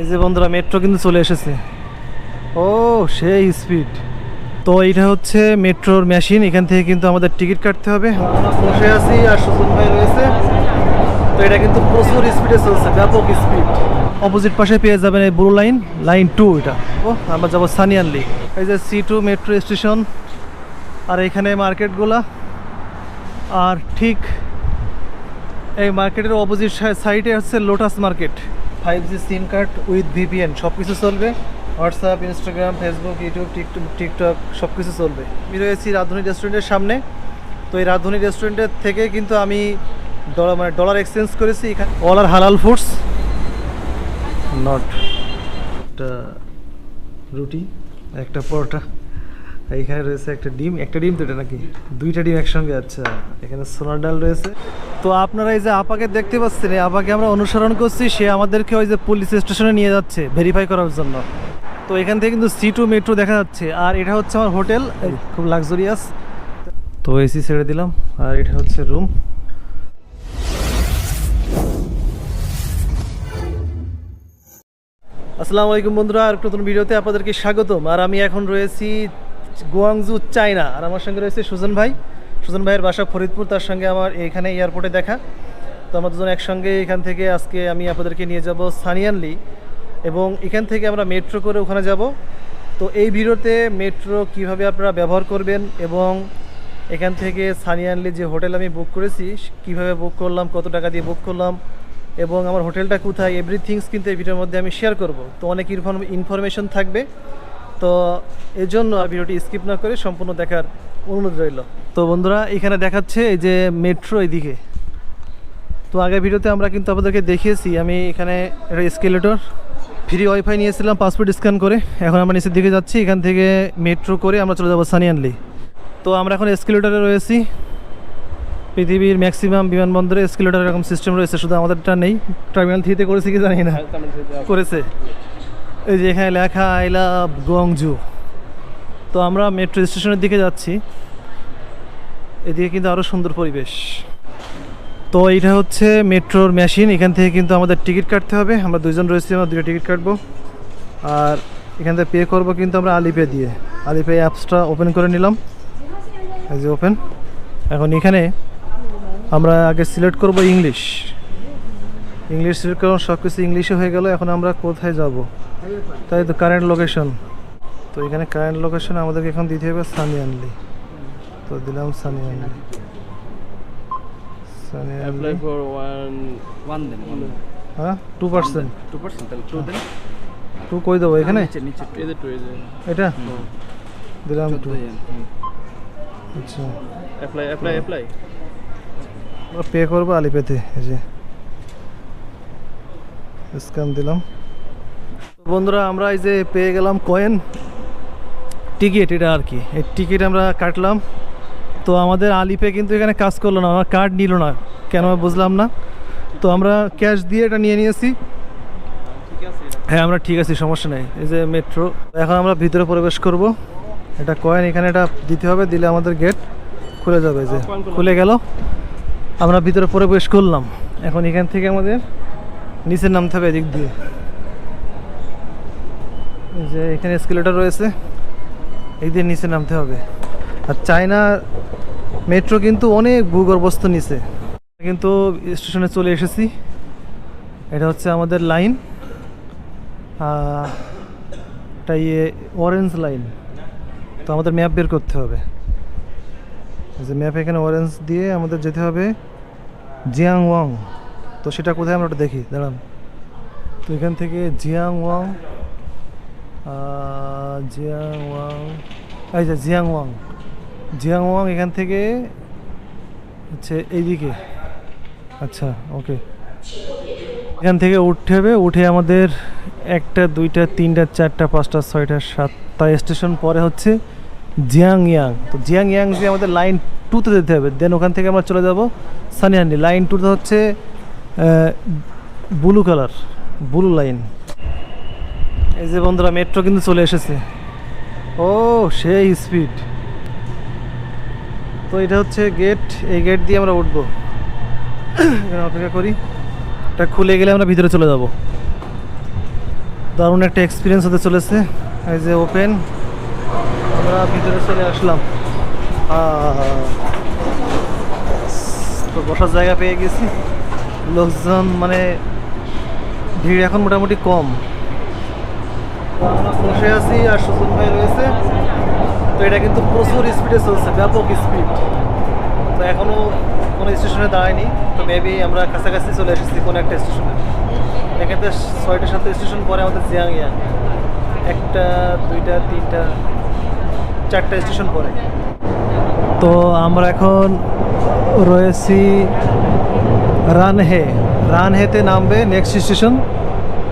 এই যে বন্ধুরা মেট্রো কিন্তু চলে এসেছে। ও, সেই স্পিড তো এটা হচ্ছে মেট্রোর মেশিন এখান থেকে কিন্তু আমাদের টিকিট কাটতে হবে। বসে আছি আর সুজন ভাই রয়েছে। তো এটা কিন্তু প্রচুর স্পিডে চলছে, ব্যাপক স্পিড অপোজিট পাশে পেয়ে যাবেন এই ব্লু লাইন লাইন টু এটা। ও, আমরা যাব সানিয়ানলি এই যে সি টু মেট্রো স্টেশন আর এখানে মার্কেটগুলা আর ঠিক এই মার্কেটের অপোজিট সাইডে হচ্ছে Lotus Market five G SIM card with VPN সব কিছু চলবে। WhatsApp Instagram Facebook YouTube TikTok সব কিছু চলবে। আমি রয়েছি রাধুনী রেস্টুরেন্টের সামনে। তো এই রাধুনী রেস্টুরেন্টের থেকে কিন্তু আমি ডলার মানে ডলার এক্সচেঞ্জ করেছি এখানে। অল আর হালাল ফুডস নট একটা রুটি, একটা পরোটা। এইখানে রয়েছে একটা ডিম একটা ডিম তো এটা নাকি? দুইটা ডিম একসঙ্গে আচ্ছা এখানে সোনার ডাল রয়েছে। তো আপনারা এই যে আপাকে দেখতে পাচ্ছেন আপাকে আমরা অনুসরণ করছি, সে আমাদেরকে ওই যে পুলিশ স্টেশনে নিয়ে যাচ্ছে ভেরিফাই করার জন্য। তো এখান থেকে কিন্তু সি টু মেট্রো দেখা যাচ্ছে, আর এটা হচ্ছে আমার হোটেল খুব লাক্সারিয়াস তো এসি ছেড়ে দিলাম, আর এটা হচ্ছে রুম আসসালামু আলাইকুম বন্ধুরা আর নতুন ভিডিওতে আপনাদেরকে স্বাগতম। আর আমি এখন রয়েছি গুয়াংজু, চায়না। আর আমার সঙ্গে রয়েছে সুজন ভাই। সুজন ভাইয়ের বাসা ফরিদপুর, তার সঙ্গে আমার এখানে এয়ারপোর্টে দেখা। তো আমরা দুজন একসঙ্গে এখান থেকে আজকে আমি আপনাদেরকে নিয়ে যাব সানিয়ানলি এবং এখান থেকে আমরা মেট্রো করে ওখানে যাব। তো এই ভিডিওতে মেট্রো কীভাবে আপনারা ব্যবহার করবেন এবং এখান থেকে সানিয়ানলি যে হোটেল আমি বুক করেছি, কীভাবে বুক করলাম, কত টাকা দিয়ে বুক করলাম এবং আমার হোটেলটা কোথায় এভরিথিংস কিন্তু এই ভিডিওর মধ্যে আমি শেয়ার করব। তো অনেক ইনফরমেশন থাকবে। তো এই জন্য ভিডিওটি স্কিপ না করে সম্পূর্ণ দেখার অনুরোধ রইল। তো বন্ধুরা, এখানে দেখাচ্ছে এই যে মেট্রো এদিকে। তো আগের ভিডিওতে আমরা কিন্তু আপনাদেরকে দেখিয়েছি, আমি এখানে একটা স্কেলেটর ফ্রি ওয়াইফাই নিয়েছিলাম পাসপোর্ট স্ক্যান করে। এখন আমরা নিচের দিকে যাচ্ছি, এখান থেকে মেট্রো করে আমরা চলে যাব সানিয়ানলি তো আমরা এখন এসকেলেটরে রয়েছি। পৃথিবীর ম্যাক্সিমাম বিমানবন্দরে এসকেলেটর এরকম সিস্টেম রয়েছে, শুধু আমাদেরটা নেই। টার্মিনাল থ্রিতে করেছে কি জানি না। করেছে। এই যে এখানে লেখা আই লাভ গংজু তো আমরা মেট্রো স্টেশনের দিকে যাচ্ছি। এদিকে কিন্তু আরও সুন্দর পরিবেশ। তো এইটা হচ্ছে মেট্রোর মেশিন। এখান থেকে কিন্তু আমাদের টিকিট কাটতে হবে। আমরা দুজন রয়েছি, আমরা দুটো টিকিট কাটবো। আর এখান থেকে পে করব কিন্তু আমরা আলিপে দিয়ে। আলিপে অ্যাপসটা ওপেন করে নিলাম। এই যে ওপেন। এখন এখানে আমরা আগে সিলেক্ট করব ইংলিশ। ইংলিশ কারণ সব কিছু ইংলিশে হয়ে গেল এখন আমরা কোথায় যাব? তাই তো কারেন্ট লোকেশন তো এখানে কারেন্ট লোকেশন আমাদেরকে এখন দিতে হবে সানিয়ানলি তো দিলাম সানিয়ানলি for ওয়ান দেন হ্যাঁ? টু পার্সেন্ট টু পার্সেন্ট তাহলে টু দেন টু কই দেবো এখানে? এটা? দিলাম টু। আচ্ছা। অ্যাপ্লাই অ্যাপ্লাই অ্যাপ্লাই পে করব আলিপেতে এই যে। স্ক্যান দিলাম। বন্ধুরা, আমরা এই যে পেয়ে গেলাম কয়েন টিকিট এটা আর কি। এই টিকিট আমরা কাটলাম। তো আমাদের আলিপে কিন্তু এখানে কাজ করল না, আমার কার্ড নিল না, কেন বুঝলাম না। তো আমরা ক্যাশ দিয়ে এটা নিয়ে নিয়েছি। হ্যাঁ আমরা ঠিক আছি, সমস্যা নেই। এই যে মেট্রো এখন আমরা ভিতরে প্রবেশ করব। এটা কয়েন এখানে এটা দিতে হবে, দিলে আমাদের গেট খুলে যাবে যে। খুলে গেল। আমরা ভিতরে প্রবেশ করলাম। এখন এখান থেকে আমাদের নিচে নামতে হবে এদিক দিয়ে। যে এখানে স্কেলেটার রয়েছে, এই দিয়ে নিচে নামতে হবে। আর চায়না মেট্রো কিন্তু অনেক ভূগর্ভস্থ নিচে। কিন্তু স্টেশনে চলে এসেছি। এটা হচ্ছে আমাদের লাইন এটা ইয়ে অরেঞ্জ লাইন তো আমাদের ম্যাপ বের করতে হবে। যে ম্যাপ এখানে অরেঞ্জ দিয়ে আমাদের যেতে হবে জিয়াং ওয়াং তো সেটা কোথায় আমরা ওটা দেখি, দাঁড়ান। তো এখান থেকে জিয়াং ওয়াং জিয়াং ওয়াং যে জিয়াং ওয়াং জিয়াং ওয়াং এখান থেকে হচ্ছে এইদিকে। আচ্ছা ওকে। এখান থেকে উঠতে হবে, উঠে আমাদের একটা, দুইটা, তিনটা, চারটা, পাঁচটা, ছয়টা, সাতটা স্টেশন পরে হচ্ছে জিয়াং ইয়াং তো জিয়াং ইয়াং যে আমাদের লাইন টুতে যেতে হবে দেন ওখান থেকে আমরা চলে যাব সানিহান্ডি লাইন টুতে হচ্ছে ব্লু কালার, ব্লু লাইন। এই যে বন্ধুরা, মেট্রো কিন্তু চলে এসেছে। ও, সেই স্পিড। তো এটা হচ্ছে গেট, এই গেট দিয়ে আমরা উঠবো। এখানে অপেক্ষা করি। এটা খুলে গেলে আমরা ভিতরে চলে যাব। দারুণ একটা এক্সপিরিয়েন্স হতে চলেছে। এই যে ওপেন আমরা ভিতরে চলে আসলাম। তো বসার জায়গা পেয়ে গেছি। লোকজন মানে ভিড় এখন মোটামুটি কম। বসে আছি আর সুজন ভাই রয়েছে। তো এটা কিন্তু প্রচুর স্পিডে চলছে, ব্যাপক স্পিড তো এখনও কোনো স্টেশনে দাঁড়ায়নি, তো মেবি আমরা কাছাকাছি চলে এসেছি কোনো একটা স্টেশনে এখান থেকে ছয়টা সাতটা স্টেশন পরে আমাদের জিয়াং ইয়াং একটা, দুইটা, তিনটা, চারটা স্টেশন পরে তো আমরা এখন রয়েছি রানহে, রানহেতে নামবে নেক্সট স্টেশন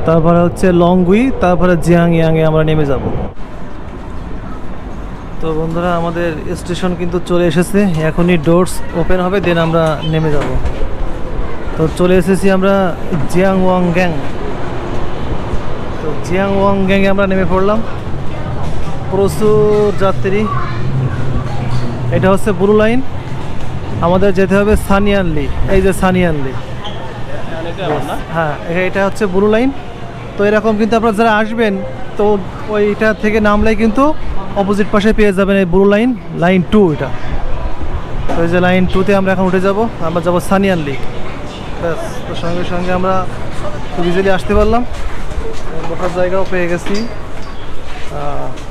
তারপরে হচ্ছে লংগুই তারপরে জিয়াং ইয়াংয়ে আমরা নেমে যাব। তো বন্ধুরা, আমাদের স্টেশন কিন্তু চলে এসেছে, এখনই ডোরস ওপেন হবে দেন আমরা নেমে যাব। তো চলে এসেছি আমরা জিয়াং ওয়াং গ্যাং তো জিয়াং ওয়াং গ্যাংয়ে আমরা নেমে পড়লাম। প্রচুর যাত্রী। এটা হচ্ছে ব্লু লাইন আমাদের যেতে হবে সানিয়ানলি এই যে সানিয়ানলি হ্যাঁ এটা হচ্ছে ব্লু লাইন। তো এরকম কিন্তু আপনারা যারা আসবেন, তো ওইটা থেকে নামলেই কিন্তু অপোজিট পাশে পেয়ে যাবেন এই ব্লু লাইন লাইন টু এটা। তো এই যে লাইন টুতে আমরা এখন উঠে যাব, আমরা যাব সানিয়ানলি ব্যাস, তো সঙ্গে সঙ্গে আমরা খুব ইজিলি আসতে পারলাম। বসার জায়গাও পেয়ে গেছি।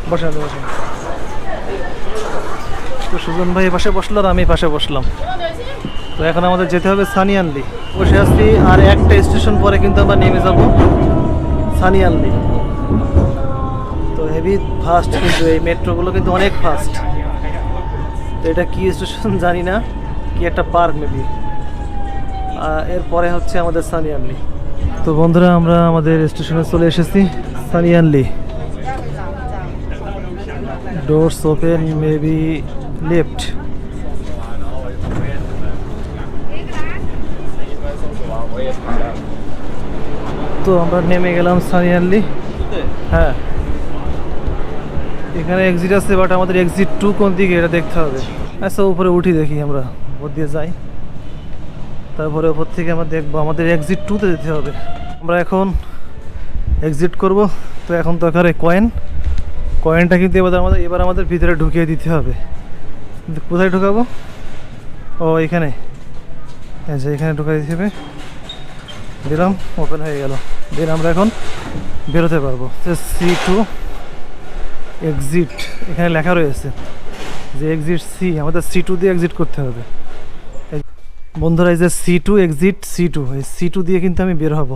বসেন বসেন। তো সুজন ভাই পাশে বসল আর আমি পাশে বসলাম। তো এখন আমাদের যেতে হবে সানিয়ানলি বসে আসছি আর একটা স্টেশন পরে কিন্তু আমরা নেমে যাব সানিয়ানলি তো হেভি ফাস্ট কিন্তু এই মেট্রোগুলো কিন্তু অনেক ফাস্ট তো এটা কি স্টেশন জানি না, কি একটা পার্ক মেবি এরপরে হচ্ছে আমাদের সানিয়ানলি তো বন্ধুরা, আমরা আমাদের স্টেশনে চলে এসেছি Sanyuanli doors open maybe left তো আমরা নেমে গেলাম সানিয়ানলি হ্যাঁ। এখানে এক্সিট আছে বাট আমাদের এক্সিট টু কোন দিকে এটা দেখতে হবে। আচ্ছা উপরে উঠি দেখি আমরা। উপর দিয়ে যাই। তারপরে ওপর থেকে আমরা দেখব, আমাদের এক্সিট টুতে যেতে হবে। আমরা এখন এক্সিট করব। তো এখন দরকার কয়েন কয়েনটা কিন্তু এবার আমাদের এবার আমাদের ভিতরে ঢুকিয়ে দিতে হবে। কোথায় ঢুকাবো? ও, এখানে। আচ্ছা এখানে দিতে হবে দিলাম ওপেন হয়ে গেল। দেন আমরা এখন বেরোতে পারব। সি টু এক্সিট এখানে লেখা রয়েছে যে এক্সিট সি আমাদের সি টু দিয়ে এক্সিট করতে হবে। বন্ধুরা, এই যে C two exit C two এই সি টু দিয়ে কিন্তু আমি বের হব।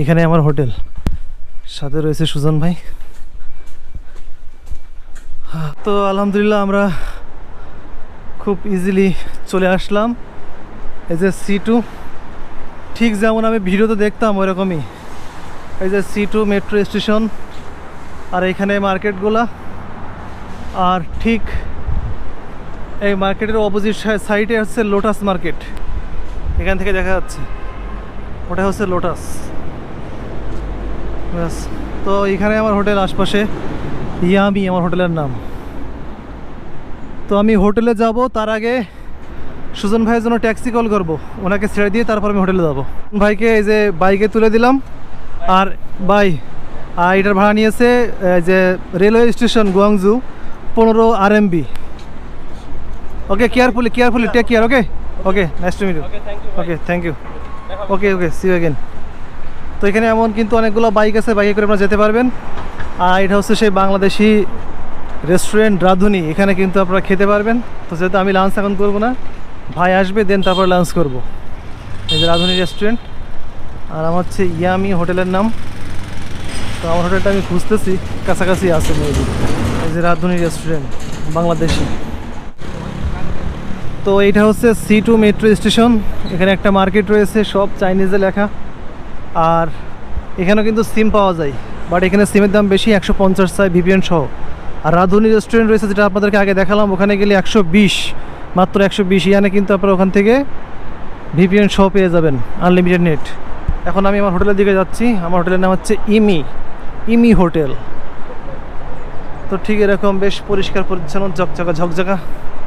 এখানে আমার হোটেল। সাথে রয়েছে সুজন ভাই। তো আলহামদুলিল্লাহ আমরা খুব ইজিলি চলে আসলাম এই যে সি টু ঠিক যেমন আমি ভিডিওতে দেখতাম ওইরকমই। এই যে সি টু মেট্রো স্টেশন আর এখানে মার্কেটগুলা আর ঠিক এই মার্কেটের অপোজিট সাইডে হচ্ছে লোটাস মার্কেট এখান থেকে দেখা যাচ্ছে। ওটা হচ্ছে লোটাস ব্যাস। তো এখানে আমার হোটেল আশপাশে। ইয়ামি আমার হোটেলের নাম। তো আমি হোটেলে যাব তার আগে সুজন ভাইয়ের জন্য ট্যাক্সি কল করব। ওনাকে ছেড়ে দিয়ে তারপর আমি হোটেলে যাব। ভাইকে এই যে বাইকে তুলে দিলাম। আর বাই আর এটার ভাড়া নিয়েছে এই যে রেলওয়ে স্টেশন গুয়াংজু পনেরো R MB okay carefully carefully take care okay okay nice to meet. Okay thank you okay okay see again তো এখানে এমন কিন্তু অনেকগুলো বাইক আছে বাইকে করে আপনারা যেতে পারবেন। আর এটা হচ্ছে সেই বাংলাদেশি রেস্টুরেন্ট রাধুনি, এখানে কিন্তু আপনারা খেতে পারবেন। তো যেহেতু আমি লাঞ্চ এখন করব না, ভাই আসবে দেন তারপর লাঞ্চ করব। এই যে রাধুনি রেস্টুরেন্ট আর আমার হচ্ছে ইয়ামি হোটেলের নাম। তো আমার হোটেলটা আমি খুঁজতেছি, কাছাকাছি আছে এই যে রাধুনি রেস্টুরেন্ট বাংলাদেশি। তো এইটা হচ্ছে সি টু মেট্রো স্টেশন এখানে একটা মার্কেট রয়েছে, সব চাইনিজে লেখা। আর এখানেও কিন্তু সিম পাওয়া যায় বাট এখানে সিমের দাম বেশি, একশো পঞ্চাশ চাই ভিপিএন সহ। আর রাধুনি রেস্টুরেন্ট রয়েছে যেটা আপনাদেরকে আগে দেখালাম, ওখানে গেলে একশো বিশ, মাত্র একশো বিশ ইয়ানে কিন্তু আপনারা ওখান থেকে ভিপিএন সহ পেয়ে যাবেন আনলিমিটেড নেট এখন আমি আমার হোটেলের দিকে যাচ্ছি, আমার হোটেলের নাম হচ্ছে ইমি ইমি হোটেল। তো ঠিক এরকম, বেশ পরিষ্কার, পরিচ্ছন্ন, ঝকঝকা ঝকঝকা,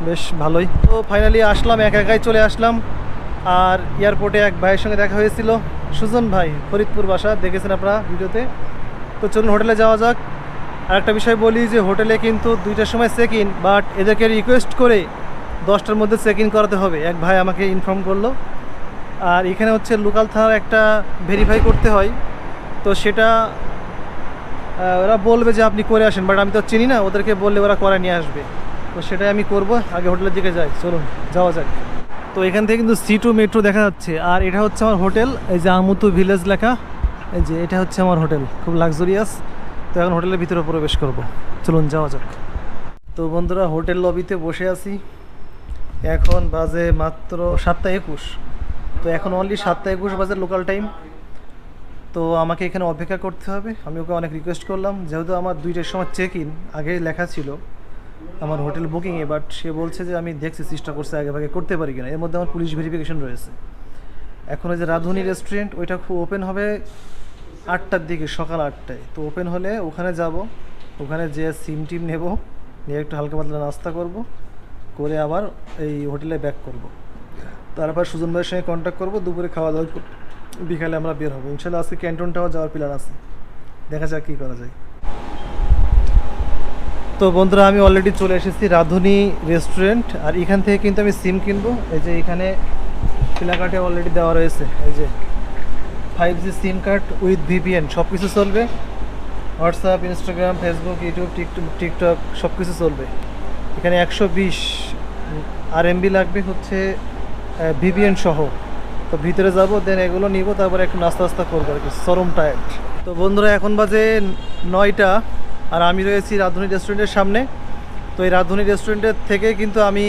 বেশ ভালোই। তো ফাইনালি আসলাম, একা একাই চলে আসলাম, আর এয়ারপোর্টে এক ভাইয়ের সঙ্গে দেখা হয়েছিল, সুজন ভাই, ফরিদপুর বাসা, দেখেছেন আপনারা ভিডিওতে? তো চলুন হোটেলে যাওয়া যাক। আর একটা বিষয় বলি যে হোটেলে কিন্তু দুইটার সময় চেক ইন বাট এদেরকে রিকোয়েস্ট করে দশটার মধ্যে চেক ইন করাতে হবে। এক ভাই আমাকে ইনফর্ম করল। আর এখানে হচ্ছে লোকাল থানার একটা ভেরিফাই করতে হয়। তো সেটা ওরা বলবে যে আপনি করে আসেন বাট আমি তো চিনি না, ওদেরকে বললে ওরা করে নিয়ে আসবে। তো সেটাই আমি করব, আগে হোটেলের দিকে যাই। চলুন, যাওয়া যাক। তো এখান থেকে কিন্তু সি টু মেট্রো দেখা যাচ্ছে। আর এটা হচ্ছে আমার হোটেল, এই যে আমুতু ভিলেজ লেখা, এই যে এটা হচ্ছে আমার হোটেল, খুব লাক্সারিয়াস তো এখন হোটেলের ভিতরে প্রবেশ করব। চলুন যাওয়া যাক। তো বন্ধুরা, হোটেল লবিতে বসে আছি। এখন বাজে মাত্র সাতটা একুশ। তো এখন অনলি সাতটা একুশ বাজে লোকাল টাইম তো আমাকে এখানে অপেক্ষা করতে হবে। আমি ওকে অনেক রিকোয়েস্ট করলাম। যেহেতু আমার দুইটার সময় চেক ইন আগে লেখা ছিল আমার হোটেল বুকিংয়ে বাট সে বলছে যে আমি দেখছি চেষ্টা করছে আগে ভাগে করতে পারি কিনা। এর মধ্যে আমার পুলিশ ভেরিফিকেশন রয়েছে। এখন ওই যে রাধুনি রেস্টুরেন্ট ওইটা খুব ওপেন হবে। আটটার দিকে, সকাল আটটায়। তো ওপেন হলে ওখানে যাব। ওখানে যে সিম টিম নেব। নিয়ে একটু হালকা পাতলা নাস্তা করব। করে আবার এই হোটেলে ব্যাক করব। তারপর সুজন ভাইয়ের সঙ্গে কন্ট্যাক্ট করব। দুপুরে খাওয়া দাওয়া বিকালে আমরা বের হব। ইনশাল্লাহ আজকে ক্যান্টনটাও যাওয়ার প্ল্যান আছে। দেখা যাক কী করা যায়। তো বন্ধুরা, আমি অলরেডি চলে এসেছি রাধুনি রেস্টুরেন্ট আর এখান থেকে কিন্তু আমি সিম কিনবো। এই যে এখানে প্লাকার্টে অলরেডি দেওয়া রয়েছে। এই যে five G SIM card with VPN সব কিছু চলবে। WhatsApp Instagram Facebook YouTube TikTok সব কিছু চলবে। এখানে একশো বিশ আর এমবি লাগবে হচ্ছে ভিপিএন সহ। তো ভিতরে যাব দেন এগুলো নিব, তারপরে একটু নাস্তা নাস্তা করব আর কি সরম টায়ার্ড তো বন্ধুরা, এখন বাজে নয়টা, আর আমি রয়েছি রাধুনি রেস্টুরেন্টের সামনে। তো এই রাধুনি রেস্টুরেন্টের থেকে কিন্তু আমি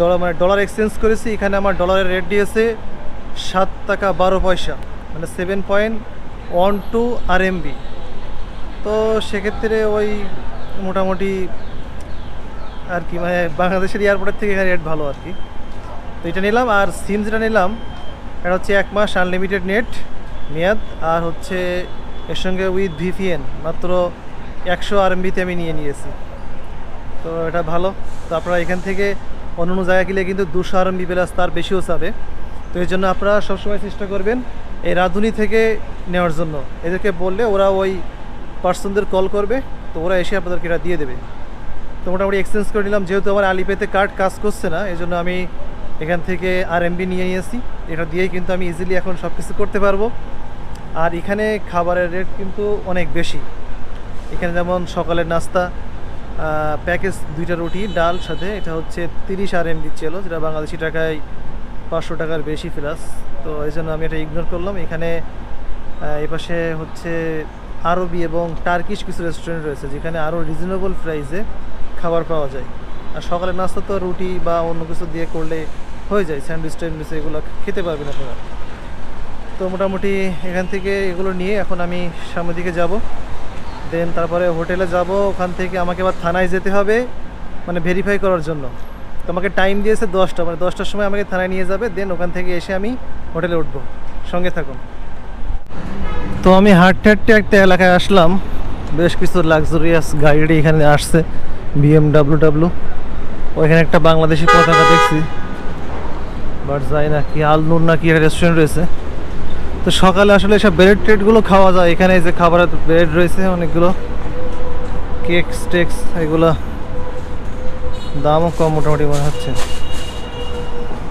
ডলার মানে ডলার এক্সচেঞ্জ করেছি। এখানে আমার ডলারের রেট দিয়েছে সাত টাকা বারো পয়সা। মানে seven point one two R MB তো সেক্ষেত্রে ওই মোটামুটি আর কি মানে বাংলাদেশের এয়ারপোর্টের থেকে রেট ভালো আর কি। তো এটা নিলাম আর সিম যেটা নিলাম। এটা হচ্ছে এক মাস আনলিমিটেড নেট মেয়াদ আর হচ্ছে এর সঙ্গে উইথ ভিপিএন মাত্র একশো আর আরএমবিতে আমি নিয়ে নিয়েছি। তো এটা ভালো। তো আপনারা এখান থেকে অন্য অন্য জায়গা গেলে কিন্তু দুশো আর আরএমবি প্লাস তার বেশিও চাবে। তো এই জন্য আপনারা সবসময় চেষ্টা করবেন এই রাঁধুনি থেকে নেওয়ার জন্য। এদেরকে বললে ওরা ওই পার্সনদের কল করবে, তো ওরা এসে আপনাদেরকে এটা দিয়ে দেবে। তো মোটামুটি এক্সচেঞ্জ করে নিলাম, যেহেতু আমার আলিপেতে কার্ড কাজ করছে না এই জন্য আমি এখান থেকে আর এমবি নিয়ে নিয়েছি। এটা দিয়েই কিন্তু আমি ইজিলি এখন সব কিছু করতে পারব। আর এখানে খাবারের রেট কিন্তু অনেক বেশি। এখানে যেমন সকালের নাস্তা প্যাকেজ দুইটা রুটি, ডাল সাথে, এটা হচ্ছে তিরিশ আর এম ছিল যেটা বাংলাদেশি টাকায় পাঁচশো টাকার বেশি প্লাস তো এই জন্য আমি এটা ইগনোর করলাম। এখানে আহ, এই পাশে হচ্ছে আরবি এবং টার্কিশ কিছু রেস্টুরেন্ট রয়েছে যেখানে আরও রিজনেবল প্রাইসে খাবার পাওয়া যায়। আর সকালের নাস্তা তো রুটি বা অন্য কিছু দিয়ে করলে হয়ে যায় স্যান্ডউইচ ট্যান্ডউইচ এগুলো খেতে পারবেন আপনারা। তো মোটামুটি এখান থেকে এগুলো নিয়ে এখন আমি সামনের দিকে যাব। দেন তারপরে হোটেলে যাব। ওখান থেকে আমাকে আবার থানায় যেতে হবে মানে ভেরিফাই করার জন্য। তো আমাকে টাইম দিয়েছে দশটা মানে দশটার সময় আমাকে থানায় নিয়ে যাবে দেন ওখান থেকে এসে আমি হোটেলে উঠবো। সঙ্গে থাকুন। তো আমি হাঁটতে হাঁটতে একটা এলাকায় আসলাম। বেশ কিছু লাক্সারিয়াস গাড়ি এখানে আসছে বিএমডাব্লিউ ডাব্লিউ ওইখানে একটা বাংলাদেশি পতাকা দেখছি। বাট যাই না কি, আল আলনুর না কি রেস্টুরেন্ট রয়েছে। তো সকালে আসলে সব ব্রেড ট্রেডগুলো খাওয়া যায়। এখানে যে খাবারের ব্রেড রয়েছে অনেকগুলো। কেক স্টেক্স এগুলো দামও কম মোটামুটি মনে হচ্ছে।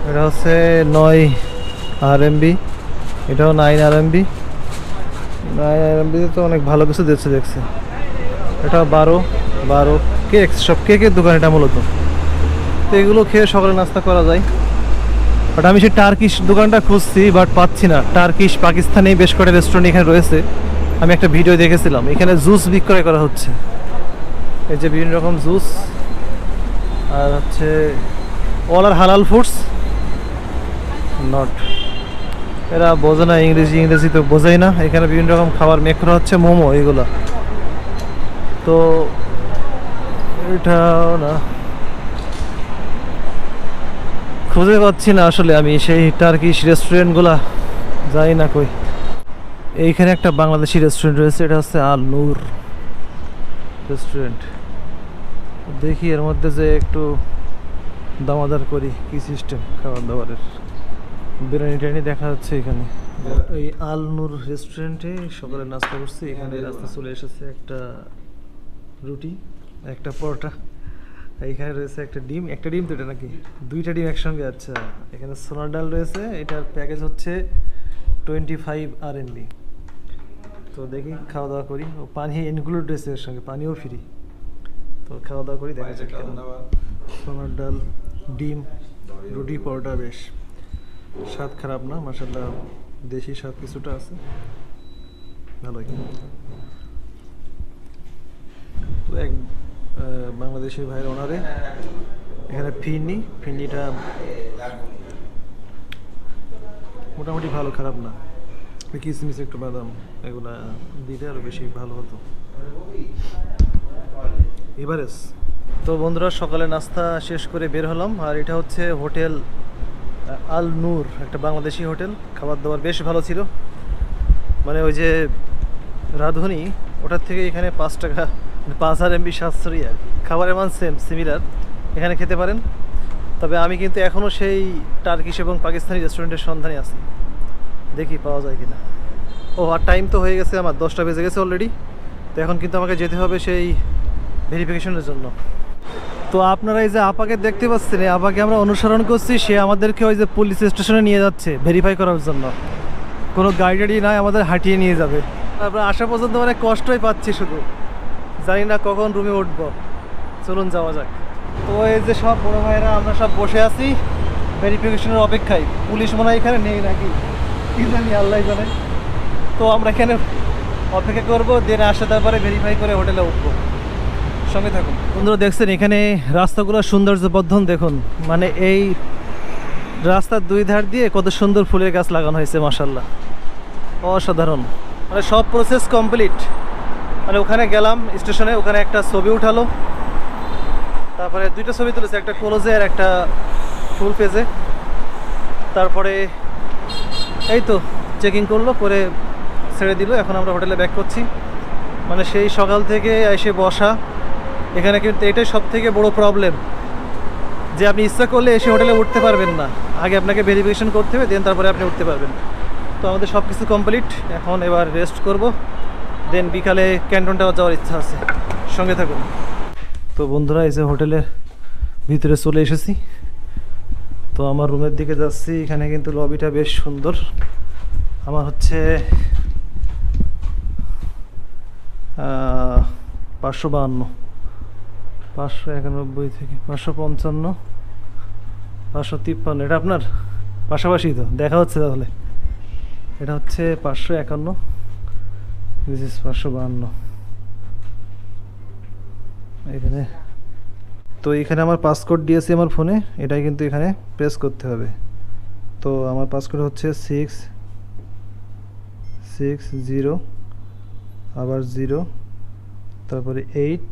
এটা হচ্ছে নয় আর এমবি এটাও nine R MB nine R এমবিতে তো অনেক ভালো কিছু দিচ্ছে দেখছি। এটা বারো বারো। কেক সব কেকের দোকান এটা মূলত? তো এগুলো খেয়ে সকালে নাস্তা করা যায়। বাট আমি সেই টার্কিশ দোকানটা খুঁজছি বাট পাচ্ছি না। টার্কিশ পাকিস্তানি বেশ কটা রেস্টুরেন্ট এখানে রয়েছে। আমি একটা ভিডিও দেখেছিলাম। এখানে জুস বিক্রয় করা হচ্ছে। এই যে বিভিন্ন রকম জুস আর হচ্ছে অল আর হালাল ফুডস নট এরা বোঝে না, ইংরেজি ইংরেজি তো বোঝেই না। এখানে বিভিন্ন রকম খাবার মেক করা হচ্ছে মোমো, এগুলো। তো এটাও না। খুঁজে পাচ্ছি না আসলে আমি সেই টার্কিশ রেস্টুরেন্টগুলা যাই না কই। এইখানে একটা বাংলাদেশি রেস্টুরেন্ট রয়েছে, এটা হচ্ছে আল নূর রেস্টুরেন্ট দেখি এর মধ্যে যে একটু দামাদার করি কি সিস্টেম খাবার দাবারের বিরিয়ানি টিরিয়ানি দেখা যাচ্ছে এখানে। এই আল নূর রেস্টুরেন্টে সকালে নাস্তা করছি, এখানে রাস্তা চলে এসেছে একটা রুটি, একটা পরোটা, এইখানে রয়েছে একটা ডিম একটা ডিম এটা নাকি? দুইটা ডিম একসঙ্গে আচ্ছা এখানে সোনার ডাল রয়েছে, এটার প্যাকেজ হচ্ছে টোয়েন্টি ফাইভ আর তো দেখি খাওয়া দাওয়া করি। ও পানি ইনক্লুড রয়েছে এর সঙ্গে, পানিও ফ্রি তো খাওয়া দাওয়া করি দেখা যাক সোনার ডাল ডিম রুটি পরোটা বেশ। স্বাদ খারাপ না মাসাল্লাহ দেশি স্বাদ কিছুটা আছে। ভালোই তো এক বাংলাদেশি ভাইয়ের ওনারে এখানে ফিরনি ফিরনিটা মোটামুটি ভালো খারাপ না। কিসমিস একটু বাদাম এগুলা দিলে আরও বেশি ভালো হতো। এভারেজ তো বন্ধুরা, সকালে নাস্তা শেষ করে বের হলাম। আর এটা হচ্ছে হোটেল আল নূর একটা বাংলাদেশি হোটেল। খাবার দাবার বেশ ভালো ছিল। মানে ওই যে রাঁধুনি, ওটার থেকে এখানে পাঁচ টাকা মানে পাঁচ হাজার এমবি সাতশোই আর খাবারের মান সেম সিমিলার এখানে খেতে পারেন। তবে আমি কিন্তু এখনও সেই টার্কিশ এবং পাকিস্তানি রেস্টুরেন্টের সন্ধানে আছি। দেখি পাওয়া যায় কিনা। ও, আর টাইম তো হয়ে গেছে, আমার দশটা বেজে গেছে অলরেডি তো এখন কিন্তু আমাকে যেতে হবে সেই ভেরিফিকেশনের জন্য। তো আপনারা এই যে আপাকে দেখতে পাচ্ছেন আপাকে আমরা অনুসরণ করছি, সে আমাদেরকে ওই যে পুলিশ স্টেশনে নিয়ে যাচ্ছে ভেরিফাই করার জন্য। কোনো গাইডারি নাই, আমাদের হাঁটিয়ে নিয়ে যাবে। তারপরে আসা পর্যন্ত মানে কষ্টই পাচ্ছি শুধু। জানি না কখন রুমে উঠব। চলুন যাওয়া যাক। তো এই যে সব বড় ভাইরা আমরা সব বসে আছি ভেরিফিকেশনের অপেক্ষায়। পুলিশ মনে হয় এখানে নেই নাকি? কি জানি আল্লাহ জানে। তো আমরা এখানে অপেক্ষা করব, দেন আসে তারপরে ভেরিফাই করে হোটেলে উঠবো। সঙ্গে থাকুন। বন্ধুরা, দেখছেন, এখানে রাস্তাগুলো সৌন্দর্য বর্ধন দেখুন। মানে এই রাস্তার দুই ধার দিয়ে কত সুন্দর ফুলের গাছ লাগানো হয়েছে মাসাল্লাহ অসাধারণ। মানে সব প্রসেস কমপ্লিট মানে ওখানে গেলাম, স্টেশনে, ওখানে একটা ছবি উঠালো। তারপরে দুইটা ছবি তুলেছে, একটা ক্লোজে আর একটা ফুল পেজে তারপরে এই তো চেকিং করল, করে ছেড়ে দিল, এখন আমরা হোটেলে ব্যাক করছি। মানে সেই সকাল থেকে এসে বসা। এখানে কিন্তু এটাই সব থেকে বড় প্রবলেম যে আপনি ইচ্ছা করলে এসে হোটেলে উঠতে পারবেন না। আগে আপনাকে ভেরিফিকেশন করতে হবে দেন তারপরে আপনি উঠতে পারবেন। তো আমাদের সব কিছু কমপ্লিট এখন এবার রেস্ট করব দেন বিকালে ক্যান্টন টাওয়ার যাওয়ার ইচ্ছা আছে। সঙ্গে থাকুন। তো বন্ধুরা, এই যে হোটেলের ভিতরে চলে এসেছি। তো আমার রুমের দিকে যাচ্ছি, এখানে কিন্তু লবিটা বেশ সুন্দর। আমার হচ্ছে পাঁচশো বাহান্ন। পাঁচশো একানব্বই থেকে পাঁচশো পঞ্চান্ন, পাঁচশো তিপ্পান্ন, এটা আপনার পাশাপাশি তো, দেখা হচ্ছে তাহলে। এটা হচ্ছে পাঁচশো একান্ন দিস ইজ পাঁচশো বাহান্ন। এখানে, তো এখানে আমার পাসকোড দিয়েছি আমার ফোনে, এটাই কিন্তু এখানে প্রেস করতে হবে। তো আমার পাসকোড হচ্ছে সিক্স সিক্স জিরো আবার জিরো তারপরে এইট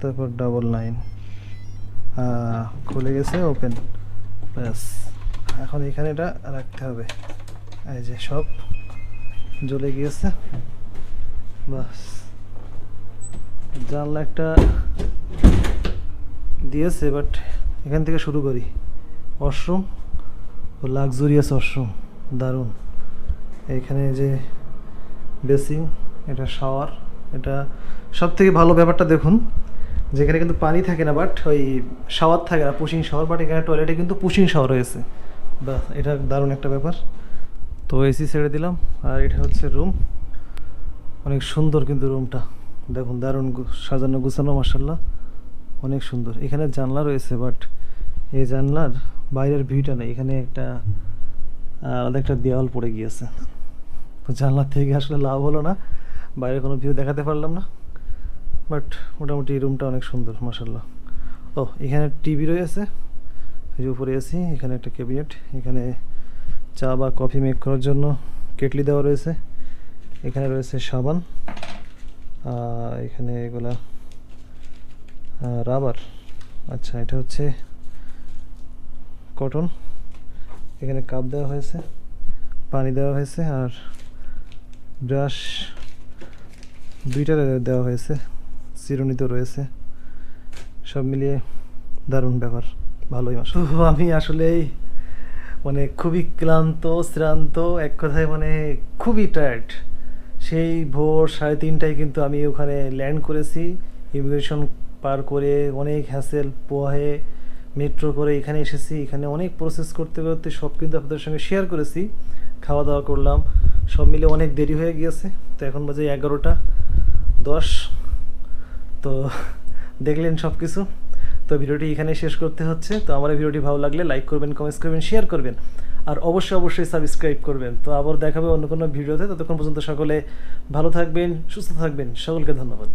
তারপর ডাবল নাইন খুলে গেছে ওপেন ব্যাস। এখন এখানে এটা রাখতে হবে। এই যে সব জ্বলে গিয়েছে। বাস জানলা একটা দিয়েছে বাট এখান থেকে শুরু করি। ওয়াশরুম ও লাক্সুরিয়াস ওয়াশরুম দারুণ। এখানে যে বেসিং এটা শাওয়ার এটা সব থেকে ভালো ব্যাপারটা দেখুন। যেখানে কিন্তু পানি থাকে না বাট ওই শাওয়ার থাকে না পুশিং শাওয়ার বাট এখানে টয়লেটে কিন্তু পুশিং শাওয়ার রয়েছে। বা এটা দারুণ একটা ব্যাপার। তো এসি ছেড়ে দিলাম, আর এটা হচ্ছে রুম অনেক সুন্দর কিন্তু রুমটা দেখুন, দারুণ সাজানো, গুছানো মার্শাল্লাহ অনেক সুন্দর। এখানে জানলা রয়েছে বাট এই জানলার বাইরের ভিউটা নেই। এখানে একটা আলাদা একটা দেওয়াল পড়ে গিয়েছে। তো জানলা থেকে আসলে লাভ হলো না। বাইরে কোনো ভিউ দেখাতে পারলাম না। বাট মোটামুটি রুমটা অনেক সুন্দর মাসাল্লাহ ও, এখানে টিভি রয়েছে। এই যে উপরে এসি এখানে একটা ক্যাবিনেট এখানে চা বা কফি মেক করার জন্য কেটলি দেওয়া রয়েছে। এখানে রয়েছে সাবান এখানে এগুলা রাবার আচ্ছা এটা হচ্ছে কটন এখানে কাপ দেওয়া হয়েছে, পানি দেওয়া হয়েছে, আর ব্রাশ দুইটা দেওয়া হয়েছে। চিরুনিতে রয়েছে। সব মিলিয়ে দারুণ ব্যাপার। ভালোই মাস আমি আসলেই মানে খুবই ক্লান্ত, শ্রান্ত, এক কথায় মানে খুবই টায়ার্ড সেই ভোর সাড়ে তিনটায় কিন্তু আমি ওখানে ল্যান্ড করেছি। ইমিগ্রেশন পার করে অনেক হ্যাসেল পোহে মেট্রো করে এখানে এসেছি। এখানে অনেক প্রসেস করতে করতে সব কিন্তু আপনাদের সঙ্গে শেয়ার করেছি। খাওয়া দাওয়া করলাম। সব মিলে অনেক দেরি হয়ে গিয়েছে। তো এখন বাজে এগারোটা দশ। তো দেখলেন সব কিছু তো ভিডিওটি এখানে শেষ করতে হচ্ছে। তো আমার ভিডিওটি ভালো লাগলে লাইক করবেন, কমেন্টস করবেন, শেয়ার করবেন। আর অবশ্যই অবশ্যই সাবস্ক্রাইব করবেন। তো আবার দেখাবে অন্য কোনো ভিডিওতে। ততক্ষণ পর্যন্ত সকলে ভালো থাকবেন, সুস্থ থাকবেন। সকলকে ধন্যবাদ।